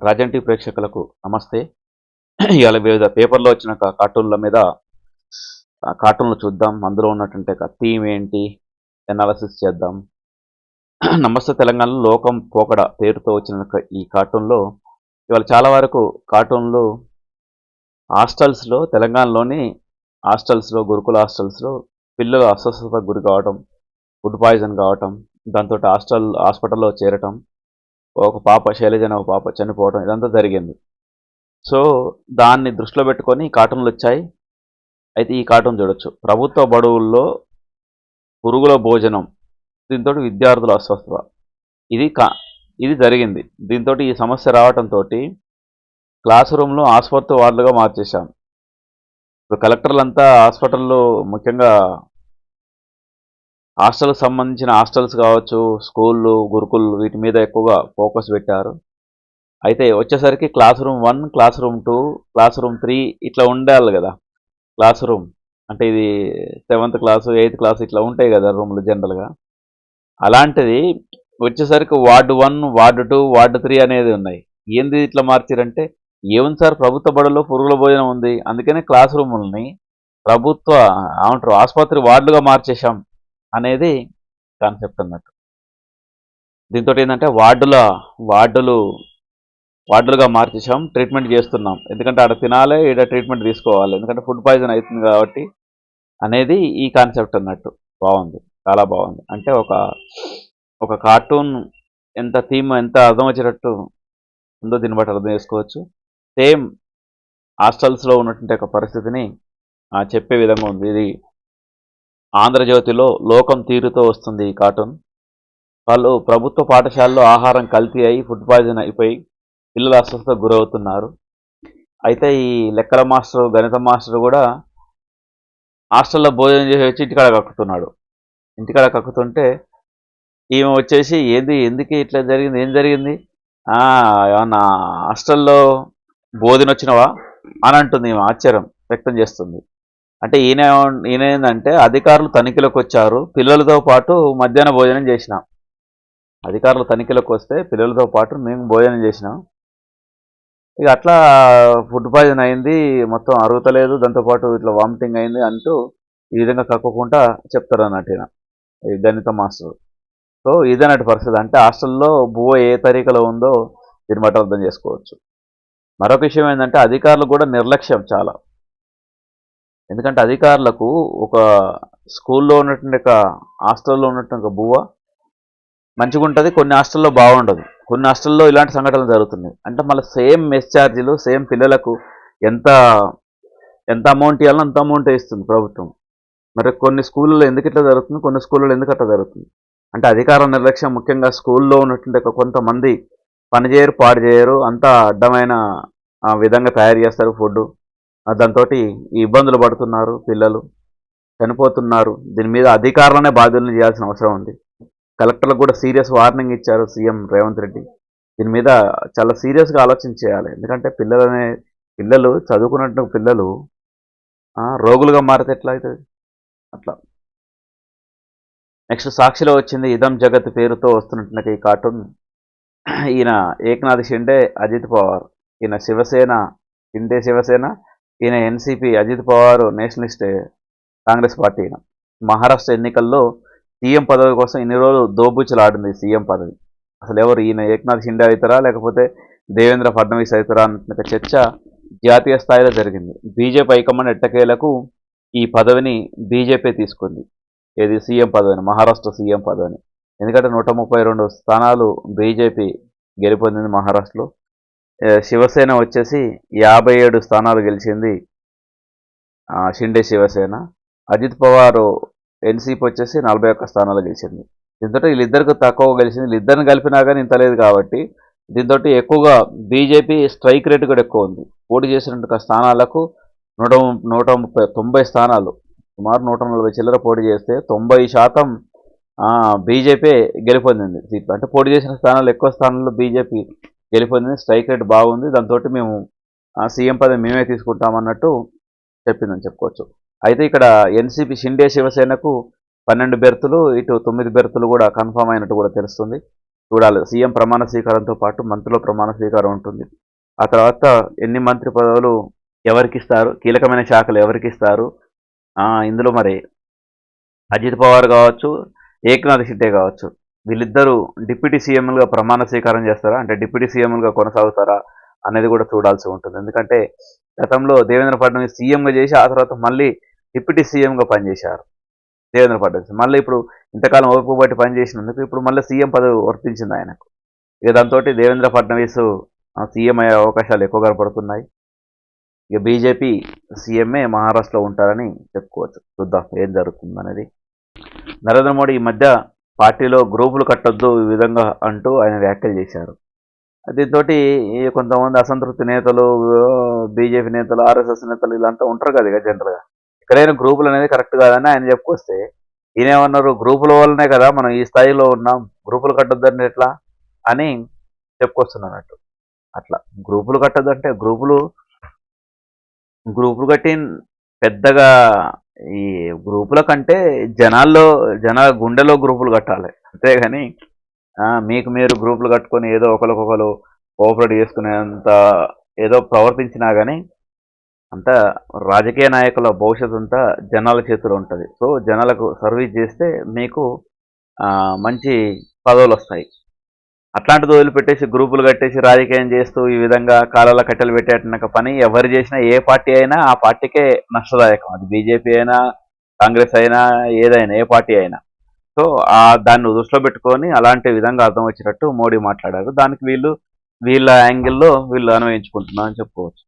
రాజంటి ప్రేక్షకులకు నమస్తే. ఇవాళ వివిధ పేపర్లో వచ్చిన కార్టూన్ల మీద కార్టూన్లు చూద్దాం. అందులో ఉన్నటువంటి థీమ్ ఏంటి? ఎనాలసిస్ చేద్దాం. నమస్తే తెలంగాణలో లోకం పోకడ పేరుతో వచ్చిన ఈ కార్టూన్లో ఇవాళ చాలా వరకు కార్టూన్లు హాస్టల్స్లో తెలంగాణలోని హాస్టల్స్లో గురుకుల హాస్టల్స్లో పిల్లలు అస్వస్థతకు గురి కావటం ఫుడ్ పాయిజన్ కావటం దాంతో హాస్టల్ హాస్పిటల్లో చేరటం ఒక పాప శైలజన ఒక పాప చనిపోవడం ఇదంతా జరిగింది. సో దాన్ని దృష్టిలో పెట్టుకొని కార్టూన్లు వచ్చాయి. అయితే ఈ కార్టూన్ చూడొచ్చు. ప్రభుత్వ బడువుల్లో పురుగుల భోజనం. దీంతో విద్యార్థుల అస్వస్థత. ఇది కా ఇది జరిగింది. దీంతో ఈ సమస్య రావడంతో క్లాస్ రూమ్లో ఆసుపత్రి వార్డులుగా మార్చేశాం. ఇప్పుడు కలెక్టర్లంతా హాస్పిటల్లో ముఖ్యంగా హాస్టల్కి సంబంధించిన హాస్టల్స్ కావచ్చు స్కూళ్ళు గురుకులు వీటి మీద ఎక్కువగా ఫోకస్ పెట్టారు. అయితే వచ్చేసరికి classroom one classroom two classroom three ఇట్లా ఉండాలి కదా. క్లాస్ రూమ్ అంటే ఇది సెవెంత్ క్లాసు ఎయిత్ క్లాస్ ఇట్లా ఉంటాయి కదా రూమ్లు జనరల్గా. అలాంటిది వచ్చేసరికి ward one ward two ward three అనేది ఉన్నాయి. ఏంది ఇట్లా మార్చారంటే ఏముంది సార్ ప్రభుత్వ బడుల్లో పురుగుల భోజనం ఉంది. అందుకనే క్లాస్ రూముల్ని ప్రభుత్వ ఏమంటారు ఆసుపత్రి వార్డులుగా మార్చేశాం. అనేది కాన్సెప్ట్ అన్నట్టు. దీంతో ఏంటంటే వార్డుల వార్డులు వార్డులుగా మార్చేసాం ట్రీట్మెంట్ చేస్తున్నాం. ఎందుకంటే ఆడ తినాలి ఈడ ట్రీట్మెంట్ తీసుకోవాలి. ఎందుకంటే ఫుడ్ పాయిజన్ అవుతుంది కాబట్టి అనేది ఈ కాన్సెప్ట్ అన్నట్టు. బాగుంది. చాలా బాగుంది. అంటే ఒక ఒక కార్టూన్ ఎంత థీమ్ ఎంత అర్థం వచ్చేటట్టు ఉందో దీన్ని బట్టి అర్థం చేసుకోవచ్చు. సేమ్ హాస్టల్స్లో ఉన్నటువంటి ఒక పరిస్థితిని చెప్పే విధంగా ఉంది. ఇది ఆంధ్రజ్యోతిలో లోకం తీరుతో వస్తుంది ఈ కార్టూన్. వాళ్ళు ప్రభుత్వ పాఠశాలలో ఆహారం కల్తీ అయి ఫుడ్ పాయిజన్ అయిపోయి పిల్లలు అస్వస్థత గురవుతున్నారు. అయితే ఈ లెక్కల మాస్టర్ గణిత మాస్టర్ కూడా హాస్టల్లో భోజనం చేసి వచ్చి ఇంటికాడ కక్కుతున్నాడు. ఇంటికాడ కక్కుతుంటే ఈమె వచ్చేసి ఏంది ఎందుకు ఇట్లా జరిగింది? ఏం జరిగింది? ఏమన్నా హాస్టల్లో బోధిన వచ్చినవా అని అంటుంది ఈమె ఆశ్చర్యం వ్యక్తం చేస్తుంది. అంటే ఈయన ఈయన ఏంటంటే అధికారులు తనిఖీలకు వచ్చారు పిల్లలతో పాటు మధ్యాహ్న భోజనం చేసినాం. అధికారులు తనిఖీలకు వస్తే పిల్లలతో పాటు మేము భోజనం చేసినాం. ఇక అట్లా ఫుడ్ పాయిజన్ అయింది. మొత్తం అరుగుతలేదు. దాంతోపాటు ఇట్లా వామిటింగ్ అయింది అంటూ ఈ విధంగా కక్కకుండా చెప్తారు అన్నట్టు ఈయన, ఈ గణిత మాస్టర్. సో ఇదన్నట్టు పరిస్థితి. అంటే హాస్టల్లో బువ్వ ఏ తరీకలో ఉందో దీన్ని బట్టి అర్థం చేసుకోవచ్చు. మరొక విషయం ఏంటంటే అధికారులు కూడా నిర్లక్ష్యం చాలా. ఎందుకంటే అధికారులకు ఒక స్కూల్లో ఉన్నటువంటి ఒక హాస్టల్లో ఉన్నటువంటి ఒక బువ్వ మంచిగా ఉంటుంది కొన్ని హాస్టల్లో బాగుండదు. కొన్ని హాస్టల్లో ఇలాంటి సంఘటనలు జరుగుతున్నాయి. అంటే మళ్ళీ సేమ్ మెస్ ఛార్జీలు సేమ్ పిల్లలకు ఎంత ఎంత అమౌంట్ ఇవ్వాలో అంత అమౌంట్ ఇస్తుంది ప్రభుత్వం. మరి కొన్ని స్కూళ్ళలో ఎందుకు ఇట్లా జరుగుతుంది కొన్ని స్కూళ్ళలో ఎందుకు అట్లా జరుగుతుంది? అంటే అధికార నిర్లక్ష్యం ముఖ్యంగా స్కూల్లో ఉన్నటువంటి ఒక కొంతమంది పనిచేయరు పాడు చేయరు అంతా అడ్డమైన ఆ, విధంగా తయారు చేస్తారు ఫుడ్ దాంతో ఇబ్బందులు పడుతున్నారు పిల్లలు చనిపోతున్నారు. దీని మీద అధికారులనే బాధ్యులను చేయాల్సిన అవసరం ఉంది. కలెక్టర్లకు కూడా సీరియస్ వార్నింగ్ ఇచ్చారు సీఎం రేవంత్ రెడ్డి. దీని మీద చాలా సీరియస్గా ఆలోచన చేయాలి. ఎందుకంటే పిల్లలనే పిల్లలు చదువుకున్నట్టు పిల్లలు రోగులుగా మారితే ఎట్లా అవుతుంది? అట్లా. నెక్స్ట్ సాక్షిలో వచ్చింది ఇదం జగత్ పేరుతో వస్తున్నట్టు ఈ కార్టూన్. ఈయన ఏకనాథ్ షిండే అజిత్ పవార్. ఈయన శివసేన షిండే శివసేన ఈయన NCP Ajit Pawar Nationalist Congress Party ఈయన. మహారాష్ట్ర ఎన్నికల్లో సీఎం పదవి కోసం ఇన్ని రోజులు దోబుచ్చలాడింది సీఎం పదవి. అసలు ఎవరు ఈయన ఏకనాథ్ షిండే అవుతారా లేకపోతే దేవేంద్ర ఫడ్నవీస్ అవుతారా అన్న చర్చ జాతీయ స్థాయిలో జరిగింది. బీజేపీ హైకమాండ్ ఎట్టకేలకు ఈ పదవిని బీజేపీ తీసుకుంది. ఏది సీఎం పదవిని మహారాష్ట్ర సీఎం పదవిని. ఎందుకంటే నూట ముప్పై రెండు స్థానాలు బీజేపీ గెలుపొందింది మహారాష్ట్రలో. శివసేన వచ్చేసి యాభై ఏడు స్థానాలు గెలిచింది. షిండే శివసేన. అజిత్ పవార్ ఎన్సీపీ వచ్చేసి నలభై ఒక్క స్థానాలు గెలిచింది. దీంతో వీళ్ళిద్దరికి తక్కువ గెలిచింది. వీళ్ళిద్దరిని కలిపినా కానీ ఇంత లేదు కాబట్టి దీంతో ఎక్కువగా బీజేపీ స్ట్రైక్ రేట్ కూడా ఎక్కువ ఉంది. పోటీ చేసిన స్థానాలకు నూట ము- నూట ముప్పై తొంభై స్థానాలు. సుమారు నూట నలభై చిల్లర పోటీ చేస్తే తొంభై శాతం బీజేపీ గెలుపొందింది. అంటే పోటీ చేసిన స్థానాలు ఎక్కువ స్థానాల్లో బీజేపీ గెలిపొందింది స్ట్రైక్ రేట్ బాగుంది దాంతో మేము ఆ, సీఎం పదవి మేమే తీసుకుంటామన్నట్టు చెప్పిందని చెప్పుకోవచ్చు. అయితే ఇక్కడ ఎన్సీపీ షిండే శివసేనకు పన్నెండు బెర్తులు ఇటు తొమ్మిది బెర్తులు కూడా కన్ఫర్మ్ అయినట్టు కూడా తెలుస్తుంది. చూడాలి సీఎం ప్రమాణ స్వీకారంతో పాటు మంత్రుల ప్రమాణ స్వీకారం ఉంటుంది. ఆ తర్వాత ఎన్ని మంత్రి పదవులు ఎవరికి ఇస్తారు కీలకమైన శాఖలు ఎవరికి ఇస్తారు ఇందులో మరి అజిత్ పవార్ కావచ్చు ఏక్నాథ్ షిండే కావచ్చు. వీళ్ళిద్దరూ డిప్యూటీ సీఎంలుగా ప్రమాణ స్వీకారం చేస్తారా? అంటే డిప్యూటీ సీఎంలుగా కొనసాగుతారా? అనేది కూడా చూడాల్సి ఉంటుంది. ఎందుకంటే గతంలో దేవేంద్ర ఫడ్నవీస్ సీఎంగా చేసి ఆ తర్వాత మళ్ళీ డిప్యూటీ సీఎంగా పనిచేశారు. దేవేంద్ర ఫడ్నవీస్ మళ్ళీ ఇప్పుడు ఇంతకాలం ఓపిక బట్టి పనిచేసినందుకు ఇప్పుడు మళ్ళీ సీఎం పదవి వర్తించింది ఆయనకు. ఇక దాంతో దేవేంద్ర ఫడ్నవీస్ సీఎం అయ్యే అవకాశాలు ఎక్కువ కనపడుతున్నాయి. ఇక బీజేపీ సీఎంఏ మహారాష్ట్రలో ఉంటారని చెప్పుకోవచ్చు. చూద్దాం ఏం జరుగుతుంది అనేది నరేంద్ర మోడీ ఈ మధ్య పార్టీలో గ్రూపులు కట్టొద్దు ఈ విధంగా అంటూ ఆయన వ్యాఖ్యలు చేశారు. దీంతో కొంతమంది అసంతృప్తి నేతలు బీజేపీ నేతలు ఆర్ఎస్ఎస్ నేతలు ఇలాంతా ఉంటారు కదా ఇక జనరల్గా. ఎక్కడైనా గ్రూపులు అనేది కరెక్ట్ కాదని ఆయన చెప్పుకొస్తే ఈయనేమన్నారు గ్రూపుల వల్లనే కదా మనం ఈ స్థాయిలో ఉన్నాం గ్రూపులు కట్టొద్దని ఎట్లా అని చెప్పుకొస్తున్నట్టు అట్లా గ్రూపులు కట్టొద్దంటే గ్రూపులు గ్రూపులు కట్టి పెద్దగా ఈ గ్రూపుల కంటే జనాల్లో జన గుండెలో గ్రూపులు కట్టాలి. అంతేగాని మీకు మీరు గ్రూపులు కట్టుకొని ఏదో ఒకరికొకరు కోఆపరేట్ చేసుకునేంత ఏదో ప్రవర్తించినా కానీ అంతా రాజకీయ నాయకుల భవిష్యత్తు అంతా జనాల చేతిలో ఉంటుంది. సో జనాలకు సర్వీస్ చేస్తే మీకు మంచి పదవులు వస్తాయి అట్లాంటిది వదిలిపెట్టేసి గ్రూపులు కట్టేసి రాజకీయం చేస్తూ ఈ విధంగా కాలాల కట్టెలు పెట్టేట పని ఎవరు చేసినా ఏ పార్టీ అయినా ఆ పార్టీకే నష్టదాయకం. అది బీజేపీ అయినా కాంగ్రెస్ అయినా ఏదైనా ఏ పార్టీ అయినా. సో ఆ దాన్ని దృష్టిలో పెట్టుకొని అలాంటి విధంగా అర్థం వచ్చేటట్టు మోడీ మాట్లాడారు. దానికి వీళ్ళు వీళ్ళ యాంగిల్లో వీళ్ళు అన్వయించుకుంటున్నారని చెప్పుకోవచ్చు.